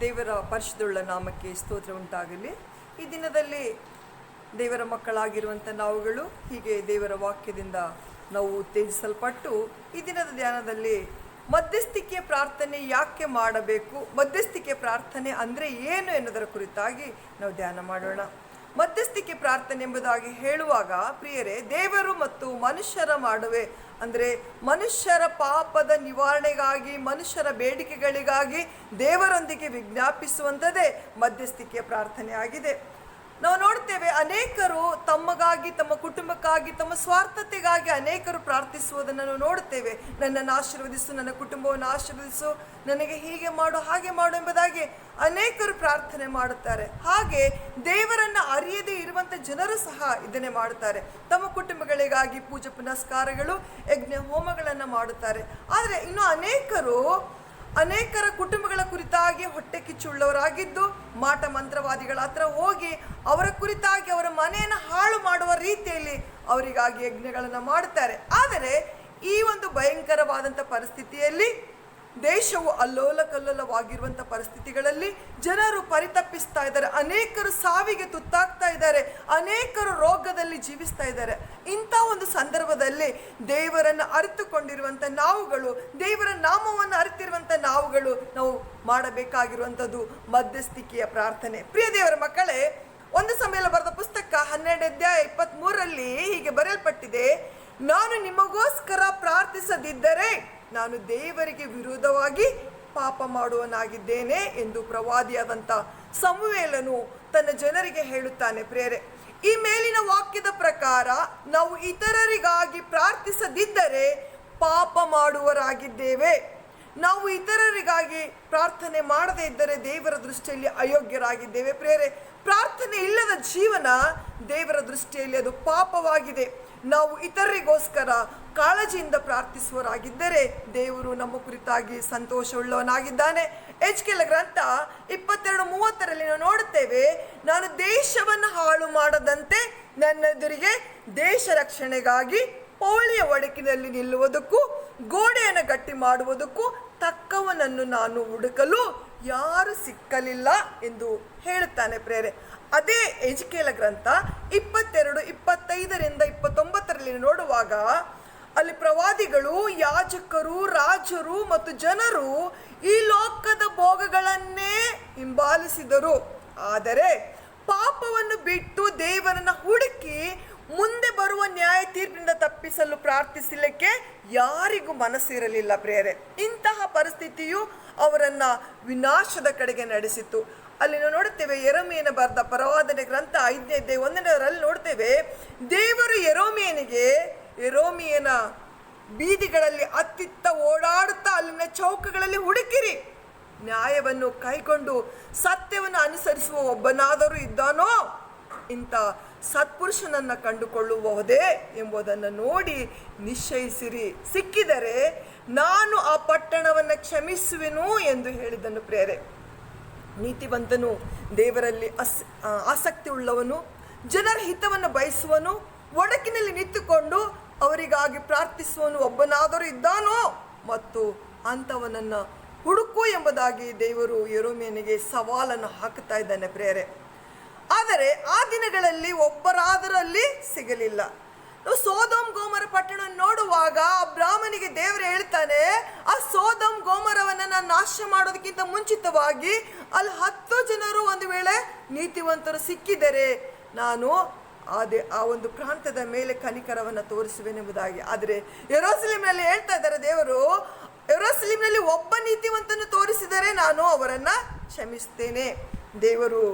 ದೇವರ ಪರಿಶುದ್ಧುಳ್ಳ ನಾಮಕ್ಕೆ ಸ್ತೋತ್ರ ಉಂಟಾಗಲಿ. ಈ ದಿನದಲ್ಲಿ ದೇವರ ಮಕ್ಕಳಾಗಿರುವಂಥ ನಾವುಗಳು ಹೀಗೆ ದೇವರ ವಾಕ್ಯದಿಂದ ನಾವು ಉತ್ತೇಜಿಸಲ್ಪಟ್ಟು ಈ ದಿನದ ಧ್ಯಾನದಲ್ಲಿ ಮಧ್ಯಸ್ಥಿಕೆ ಪ್ರಾರ್ಥನೆ ಯಾಕೆ ಮಾಡಬೇಕು, ಮಧ್ಯಸ್ಥಿಕೆ ಪ್ರಾರ್ಥನೆ ಅಂದರೆ ಏನು ಎನ್ನುವುದರ ಕುರಿತಾಗಿ ನಾವು ಧ್ಯಾನ ಮಾಡೋಣ. ಮಧ್ಯಸ್ಥಿಕೆ ಪ್ರಾರ್ಥನೆ ಎಂಬುದಾಗಿ ಹೇಳುವಾಗ, ಪ್ರಿಯರೇ, ದೇವರು ಮತ್ತು ಮನುಷ್ಯರ ಮಾಡುವೆ. ಅಂದರೆ ಮನುಷ್ಯರ ಪಾಪದ ನಿವಾರಣೆಗಾಗಿ, ಮನುಷ್ಯರ ಬೇಡಿಕೆಗಳಿಗಾಗಿ ದೇವರೊಂದಿಗೆ ವಿಜ್ಞಾಪಿಸುವಂಥದ್ದೇ ಮಧ್ಯಸ್ಥಿಕೆಯ ಪ್ರಾರ್ಥನೆ ಆಗಿದೆ ನಾವು ನೋಡ್ತೇವೆ ಅನೇಕರು ತಮ್ಮಗಾಗಿ, ತಮ್ಮ ಕುಟುಂಬಕ್ಕಾಗಿ, ತಮ್ಮ ಸ್ವಾರ್ಥತೆಗಾಗಿ ಅನೇಕರು ಪ್ರಾರ್ಥಿಸುವುದನ್ನು ನಾವು ನೋಡುತ್ತೇವೆ ನನ್ನನ್ನು ಆಶೀರ್ವದಿಸು, ನನ್ನ ಕುಟುಂಬವನ್ನು ಆಶೀರ್ವದಿಸು, ನನಗೆ ಹೀಗೆ ಮಾಡು, ಹಾಗೆ ಮಾಡು ಎಂಬುದಾಗಿ ಅನೇಕರು ಪ್ರಾರ್ಥನೆ ಮಾಡುತ್ತಾರೆ. ಹಾಗೆ ದೇವರನ್ನು ಅರಿಯದೇ ಇರುವಂಥ ಜನರು ಸಹ ಇದನ್ನೇ ಮಾಡುತ್ತಾರೆ. ತಮ್ಮ ಕುಟುಂಬಗಳಿಗಾಗಿ ಪೂಜೆ ಪುನಸ್ಕಾರಗಳು, ಯಜ್ಞ ಹೋಮಗಳನ್ನು ಮಾಡುತ್ತಾರೆ. ಆದರೆ ಇನ್ನು ಅನೇಕರು ಅನೇಕರ ಕುಟುಂಬಗಳ ಕುರಿತಾಗಿ ಹೊಟ್ಟೆ ಕಿಚ್ಚುಳ್ಳವರಾಗಿದ್ದು, ಮಾಟ ಮಂತ್ರವಾದಿಗಳ ಹತ್ರ ಹೋಗಿ ಅವರ ಕುರಿತಾಗಿ ಅವರ ಮನೆಯನ್ನು ಹಾಳು ಮಾಡುವ ರೀತಿಯಲ್ಲಿ ಅವರಿಗಾಗಿ ಯಜ್ಞಗಳನ್ನು ಮಾಡುತ್ತಾರೆ. ಆದರೆ, ಈ ಒಂದು ಭಯಂಕರವಾದಂಥ ಪರಿಸ್ಥಿತಿಯಲ್ಲಿ ದೇಶವು ಅಲ್ಲೋಲ ಕಲ್ಲೋಲವಾಗಿರುವಂಥ ಪರಿಸ್ಥಿತಿಗಳಲ್ಲಿ ಜನರು ಪರಿತಪ್ಪಿಸ್ತಾ ಇದ್ದಾರೆ. ಅನೇಕರು ಸಾವಿಗೆ ತುತ್ತಾಗ್ತಾ ಇದ್ದಾರೆ. ಅನೇಕರು ರೋಗದಲ್ಲಿ ಜೀವಿಸ್ತಾ ಇದ್ದಾರೆ. ಇಂಥ ಒಂದು ಸಂದರ್ಭದಲ್ಲಿ ದೇವರನ್ನು ಅರಿತುಕೊಂಡಿರುವಂಥ ನಾವುಗಳು, ದೇವರ ನಾಮವನ್ನು ಅರಿತಿರುವಂಥ ನಾವುಗಳು ನಾವು ಮಾಡಬೇಕಾಗಿರುವಂಥದ್ದು ಮಧ್ಯಸ್ಥಿಕೆಯ ಪ್ರಾರ್ಥನೆ. ಪ್ರಿಯ ದೇವರ ಮಕ್ಕಳೇ, ಒಂದು ಸಮಯದಲ್ಲಿ ಬರೆದ ಪುಸ್ತಕ ಹನ್ನೆರಡು ಅಧ್ಯಾಯ ಇಪ್ಪತ್ತ್ ಮೂರರಲ್ಲಿ ಹೀಗೆ ಬರೆಯಲ್ಪಟ್ಟಿದೆ, ನಾನು ನಿಮಗೋಸ್ಕರ ಪ್ರಾರ್ಥಿಸದಿದ್ದರೆ ನಾನು ದೇವರಿಗೆ ವಿರೋಧವಾಗಿ ಪಾಪ ಮಾಡುವನಾಗಿದ್ದೇನೆ ಎಂದು ಪ್ರವಾದಿಯಾದಂಥ ಸಮುವೇಲನು ತನ್ನ ಜನರಿಗೆ ಹೇಳುತ್ತಾನೆ ಪ್ರೇರೆ ಈ ಮೇಲಿನ ವಾಕ್ಯದ ಪ್ರಕಾರ ನಾವು ಇತರರಿಗಾಗಿ ಪ್ರಾರ್ಥಿಸದಿದ್ದರೆ ಪಾಪ ಮಾಡುವರಾಗಿದ್ದೇವೆ ನಾವು ಇತರರಿಗಾಗಿ ಪ್ರಾರ್ಥನೆ ಮಾಡದೇ ಇದ್ದರೆ ದೇವರ ದೃಷ್ಟಿಯಲ್ಲಿ ಅಯೋಗ್ಯರಾಗಿದ್ದೇವೆ. ಪ್ರೇರೆ ಪ್ರಾರ್ಥನೆ ಇಲ್ಲದ ಜೀವನ ದೇವರ ದೃಷ್ಟಿಯಲ್ಲಿ ಅದು ಪಾಪವಾಗಿದೆ. ನಾವು ಇತರರಿಗೋಸ್ಕರ ಕಾಳಜಿಯಿಂದ ಪ್ರಾರ್ಥಿಸುವರಾಗಿದ್ದರೆ ದೇವರು ನಮ್ಮ ಕುರಿತಾಗಿ ಸಂತೋಷವುಳ್ಳವನಾಗಿದ್ದಾನೆ. ಎಚ್ಕೆಲ ಗ್ರಂಥ ಇಪ್ಪತ್ತೆರಡು ಮೂವತ್ತರಲ್ಲಿ ನಾವು ನೋಡುತ್ತೇವೆ, ನಾನು ದೇಶವನ್ನು ಹಾಳು ಮಾಡದಂತೆ ನನ್ನೆದುರಿಗೆ ದೇಶ ರಕ್ಷಣೆಗಾಗಿ ಪೌಳಿಯ ಒಡಕಿನಲ್ಲಿ ನಿಲ್ಲುವುದಕ್ಕೂ, ಗೋಡೆಯನ್ನು ಗಟ್ಟಿ ಮಾಡುವುದಕ್ಕೂ ತಕ್ಕವನನ್ನು ನಾನು ಹುಡುಕಲು ಯಾರು ಸಿಕ್ಕಲಿಲ್ಲ ಎಂದು ಹೇಳುತ್ತಾನೆ ಪ್ರೇರೆ. ಅದೇ ಎಜುಕೇಲ ಗ್ರಂಥ ಇಪ್ಪತ್ತೆರಡು, ಇಪ್ಪತ್ತೈದರಿಂದ ಇಪ್ಪತ್ತೊಂಬತ್ತರಲ್ಲಿ ನೋಡುವಾಗ ಅಲ್ಲಿ ಪ್ರವಾದಿಗಳು, ಯಾಜಕರು, ರಾಜರು ಮತ್ತು ಜನರು ಈ ಲೋಕದ ಭೋಗಗಳನ್ನೇ ಹಿಂಬಾಲಿಸಿದರು. ಆದರೆ ಪಾಪವನ್ನು ಬಿಟ್ಟು ದೇವರನ್ನ ಹುಡುಕಿ ಮುಂದೆ ಬರುವ ನ್ಯಾಯ ತೀರ್ಪಿನಿಂದ ತಪ್ಪಿಸಲು ಪ್ರಾರ್ಥಿಸಲಿಕ್ಕೆ ಯಾರಿಗೂ ಮನಸ್ಸಿರಲಿಲ್ಲ ಪ್ರೇರೆ ಇಂತಹ ಪರಿಸ್ಥಿತಿಯು ಅವರನ್ನ ವಿನಾಶದ ಕಡೆಗೆ ನಡೆಸಿತು. ಅಲ್ಲಿ ನಾವು ನೋಡುತ್ತೇವೆ, ಯರೋಮಿಯನ ಬರೆದ ಪರವಾದನೆ ಗ್ರಂಥ ಐದನೇ ಅಧ್ಯಾಯ ಒಂದನೇದರಲ್ಲಿ ನೋಡ್ತೇವೆ ದೇವರು ಎರೋಮಿಯನಿಗೆ ಎರೋಮಿಯನ ಬೀದಿಗಳಲ್ಲಿ ಅತ್ತಿತ್ತ ಓಡಾಡುತ್ತಾ ಅಲ್ಲಿನ ಚೌಕಗಳಲ್ಲಿ ಹುಡುಕಿರಿ. ನ್ಯಾಯವನ್ನು ಕೈಗೊಂಡು ಸತ್ಯವನ್ನು ಅನುಸರಿಸುವ ಒಬ್ಬನಾದರೂ ಇದ್ದಾನೋ? ಇಂಥ ಸತ್ಪುರುಷನನ್ನು ಕಂಡುಕೊಳ್ಳುವುದೇ ಎಂಬುದನ್ನು ನೋಡಿ ನಿಶ್ಚಯಿಸಿರಿ. ಸಿಕ್ಕಿದರೆ ನಾನು ಆ ಪಟ್ಟಣವನ್ನು ಕ್ಷಮಿಸುವೆನು ಎಂದು ಹೇಳಿದನು ಪ್ರೇರೆ ನೀತಿವಂತನು, ದೇವರಲ್ಲಿ ಅಸ್ ಆಸಕ್ತಿ ಉಳ್ಳವನು ಜನರ ಹಿತವನ್ನು ಬಯಸುವನು, ಒಡಕಿನಲ್ಲಿ ನಿಂತುಕೊಂಡು ಅವರಿಗಾಗಿ ಪ್ರಾರ್ಥಿಸುವನು ಒಬ್ಬನಾದರೂ ಇದ್ದಾನೋ? ಮತ್ತು ಅಂಥವನನ್ನು ಹುಡುಕು ಎಂಬುದಾಗಿ ದೇವರು ಯರೋಮಿಯನಿಗೆ ಸವಾಲನ್ನು ಹಾಕುತ್ತಾ ಇದ್ದಾನೆ ಪ್ರೇರೆ ಆದರೆ ಆ ದಿನಗಳಲ್ಲಿ ಒಬ್ಬರಾದರಲ್ಲಿ ಸಿಗಲಿಲ್ಲ. ನಾವು ಸೋದಮ್ ಗೋಮರ ಪಟ್ಟಣ ನೋಡುವಾಗ ಆ ಬ್ರಾಹ್ಮಣಿಗೆ ದೇವರು ಹೇಳ್ತಾನೆ, ಆ ಸೋದಮ್ ಗೋಮರವನ್ನ ನಾನು ನಾಶ ಮಾಡೋದಕ್ಕಿಂತ ಮುಂಚಿತವಾಗಿ ಅಲ್ಲಿ ಹತ್ತು ಜನರು ಒಂದು ವೇಳೆ ನೀತಿವಂತರು ಸಿಕ್ಕಿದರೆ ನಾನು ಅದೇ ಆ ಒಂದು ಪ್ರಾಂತದ ಮೇಲೆ ಕನಿಕರವನ್ನು ತೋರಿಸುವೆನೆಂಬುದಾಗಿ. ಆದರೆ ಯೆರೂಸಲೇಮಿನಲ್ಲಿ ಹೇಳ್ತಾ ಇದ್ದಾರೆ ದೇವರು, ಯೆರೂಸಲೇಮಿನಲ್ಲಿ ಒಬ್ಬ ನೀತಿವಂತನ್ನು ತೋರಿಸಿದರೆ ನಾನು ಅವರನ್ನು ಕ್ಷಮಿಸ್ತೇನೆ. ದೇವರು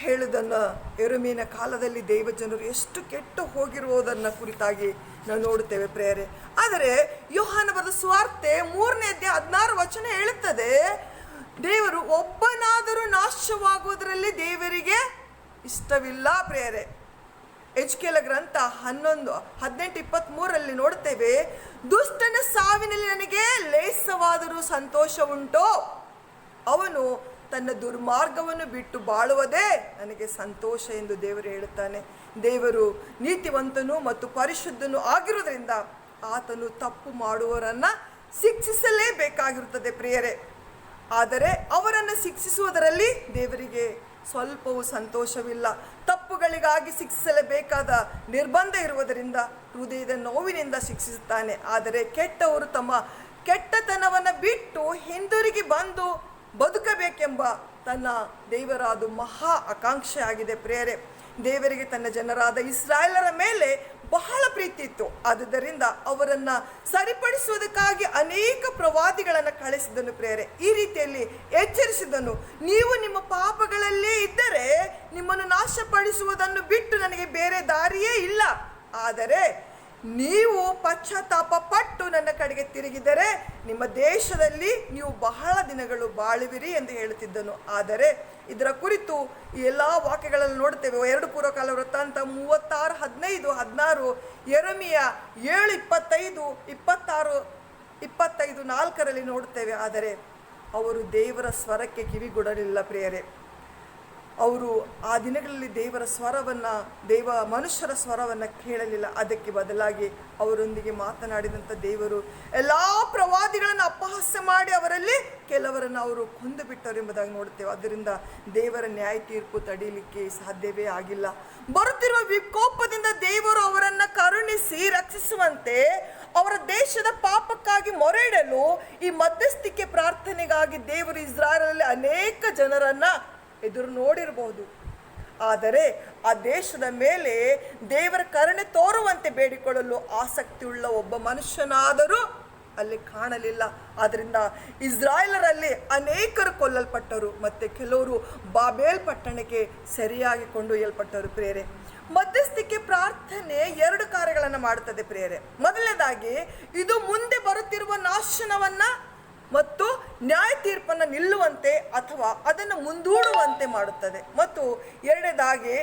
ಹೇಳುವುದನ್ನು ಎರುಮೀನ ಕಾಲದಲ್ಲಿ ದೇವಜನರು ಎಷ್ಟು ಕೆಟ್ಟು ಹೋಗಿರುವುದನ್ನು ಕುರಿತಾಗಿ ನಾವು ನೋಡುತ್ತೇವೆ ಪ್ರೇಯರೆ. ಆದರೆ ಯೋಹಾನ ಬರೆದ ಸ್ವಾರ್ತೆ ಮೂರನೇ ಅಧ್ಯಾಯ ಹದಿನಾರು ವಚನ ಹೇಳುತ್ತದೆ, ದೇವರು ಒಬ್ಬನಾದರೂ ನಾಶವಾಗುವುದರಲ್ಲಿ ದೇವರಿಗೆ ಇಷ್ಟವಿಲ್ಲ ಪ್ರೇಯರೆ. ಎಚ್ಕೆಲ ಗ್ರಂಥ ಹನ್ನೊಂದು, ಹದಿನೆಂಟು ಇಪ್ಪತ್ತ್ಮೂರರಲ್ಲಿ ನೋಡುತ್ತೇವೆ, ದುಷ್ಟನ ಸಾವಿನಲ್ಲಿ ನನಗೆ ಲೇಸವಾದರೂ ಸಂತೋಷ ಉಂಟೋ ಅವನು ತನ್ನ ದುರ್ಮಾರ್ಗವನ್ನು ಬಿಟ್ಟು ಬಾಳುವುದೇ ನನಗೆ ಸಂತೋಷ ಎಂದು ದೇವರು ಹೇಳುತ್ತಾನೆ. ದೇವರು ನೀತಿವಂತನು ಮತ್ತು ಪರಿಶುದ್ಧನು ಆಗಿರುವುದರಿಂದ ಆತನು ತಪ್ಪು ಮಾಡುವವರನ್ನು ಶಿಕ್ಷಿಸಲೇಬೇಕಾಗಿರುತ್ತದೆ ಪ್ರಿಯರೇ. ಆದರೆ ಅವರನ್ನು ಶಿಕ್ಷಿಸುವುದರಲ್ಲಿ ದೇವರಿಗೆ ಸ್ವಲ್ಪವೂ ಸಂತೋಷವಿಲ್ಲ. ತಪ್ಪುಗಳಿಗಾಗಿ ಶಿಕ್ಷಿಸಲೇಬೇಕಾದ ನಿರ್ಬಂಧ ಇರುವುದರಿಂದ ಹೃದಯದ ನೋವಿನಿಂದ ಶಿಕ್ಷಿಸುತ್ತಾನೆ. ಆದರೆ ಕೆಟ್ಟವರು ತಮ್ಮ ಕೆಟ್ಟತನವನ್ನು ಬಿಟ್ಟು ಹಿಂದಿರುಗಿ ಬಂದು ಬದುಕಬೇಕೆಂಬ ತನ್ನ ದೇವರ ಮಹಾ ಆಕಾಂಕ್ಷೆ ಆಗಿದೆ ಪ್ರೇರೆ ದೇವರಿಗೆ ತನ್ನ ಜನರಾದ ಇಸ್ರಾಯೇಲರ ಮೇಲೆ ಬಹಳ ಪ್ರೀತಿ ಇತ್ತು. ಆದುದರಿಂದ ಅವರನ್ನು ಸರಿಪಡಿಸುವುದಕ್ಕಾಗಿ ಅನೇಕ ಪ್ರವಾದಿಗಳನ್ನು ಕಳಿಸಿದನು ಪ್ರೇರೆ ಈ ರೀತಿಯಲ್ಲಿ ಎಚ್ಚರಿಸಿದನು. ನೀವು ನಿಮ್ಮ ಪಾಪಗಳಲ್ಲೇ ಇದ್ದರೆ ನಿಮ್ಮನ್ನು ನಾಶಪಡಿಸುವುದನ್ನು ಬಿಟ್ಟು ನನಗೆ ಬೇರೆ ದಾರಿಯೇ ಇಲ್ಲ. ಆದರೆ ನೀವು ಪಶ್ಚಾತ್ತಾಪ ಪಟ್ಟು ನನ್ನ ಕಡೆಗೆ ತಿರುಗಿದರೆ ನಿಮ್ಮ ದೇಶದಲ್ಲಿ ನೀವು ಬಹಳ ದಿನಗಳು ಬಾಳುವಿರಿ ಎಂದು ಹೇಳುತ್ತಿದ್ದನು. ಆದರೆ ಇದರ ಕುರಿತು ಎಲ್ಲ ವಾಕ್ಯಗಳಲ್ಲಿ ನೋಡುತ್ತೇವೆ. ಎರಡು ಪೂರ್ವಕಾಲ ವೃತ್ತಾಂತ ಮೂವತ್ತಾರು, ಹದಿನೈದು, ಹದಿನಾರು ಎರಮಿಯ ಏಳು, ಇಪ್ಪತ್ತೈದು, ಇಪ್ಪತ್ತಾರು, ಇಪ್ಪತ್ತೈದು ನಾಲ್ಕರಲ್ಲಿ ನೋಡುತ್ತೇವೆ. ಆದರೆ ಅವರು ದೇವರ ಸ್ವರಕ್ಕೆ ಕಿವಿಗೊಡಲಿಲ್ಲ ಪ್ರಿಯರೇ. ಅವರು ಆ ದಿನಗಳಲ್ಲಿ ದೇವರ ಸ್ವರವನ್ನು, ದೇವ ಮನುಷ್ಯರ ಸ್ವರವನ್ನು ಕೇಳಲಿಲ್ಲ. ಅದಕ್ಕೆ ಬದಲಾಗಿ ಅವರೊಂದಿಗೆ ಮಾತನಾಡಿದಂಥ ದೇವರು ಎಲ್ಲ ಪ್ರವಾದಿಗಳನ್ನು ಅಪಹಾಸ್ಯ ಮಾಡಿ ಅವರಲ್ಲಿ ಕೆಲವರನ್ನು ಅವರು ಕೊಂದು ಬಿಟ್ಟರು ಎಂಬುದಾಗಿ ನೋಡುತ್ತೇವೆ. ಅದರಿಂದ ದೇವರ ನ್ಯಾಯ ತೀರ್ಪು ತಡೀಲಿಕ್ಕೆ ಸಾಧ್ಯವೇ ಆಗಿಲ್ಲ. ಬರುತ್ತಿರುವ ವಿಕೋಪದಿಂದ ದೇವರು ಅವರನ್ನು ಕರುಣಿಸಿ ರಕ್ಷಿಸುವಂತೆ ಅವರ ದೇಶದ ಪಾಪಕ್ಕಾಗಿ ಮೊರೆ ಇಡಲು ಈ ಮಧ್ಯಸ್ಥಿಕೆ ಪ್ರಾರ್ಥನೆಗಾಗಿ ದೇವರು ಇಸ್ರಾಯಲಲ್ಲಿ ಅನೇಕ ಜನರನ್ನ ಎದುರು ನೋಡಿರಬಹುದು. ಆದರೆ ಆ ದೇಶದ ಮೇಲೆ ದೇವರ ಕರುಣೆ ತೋರುವಂತೆ ಬೇಡಿಕೊಳ್ಳಲು ಆಸಕ್ತಿಯುಳ್ಳ ಒಬ್ಬ ಮನುಷ್ಯನಾದರೂ ಅಲ್ಲಿ ಕಾಣಲಿಲ್ಲ. ಆದ್ದರಿಂದ ಇಸ್ರಾಯೇಲರಲ್ಲಿ ಅನೇಕರು ಕೊಲ್ಲಲ್ಪಟ್ಟರು ಮತ್ತು ಕೆಲವರು ಬಾಬೇಲ್ ಪಟ್ಟಣಕ್ಕೆ ಸರಿಯಾಗಿ ಕೊಂಡೊಯ್ಯಲ್ಪಟ್ಟರು ಪ್ರೇರೆ ಮಧ್ಯಸ್ಥಿಕೆ ಪ್ರಾರ್ಥನೆ ಎರಡು ಕಾರ್ಯಗಳನ್ನು ಮಾಡುತ್ತದೆ ಪ್ರೇರೆ ಮೊದಲನೇದಾಗಿ, ಇದು ಮುಂದೆ ಬರುತ್ತಿರುವ ನಾಶನವನ್ನ ಮತ್ತು ನ್ಯಾಯ ತೀರ್ಪನ್ನು ನಿಲ್ಲುವಂತೆ ಅಥವಾ ಅದನ್ನು ಮುಂದೂಡುವಂತೆ ಮಾಡುತ್ತದೆ. ಮತ್ತು ಎರಡನೇದಾಗಿ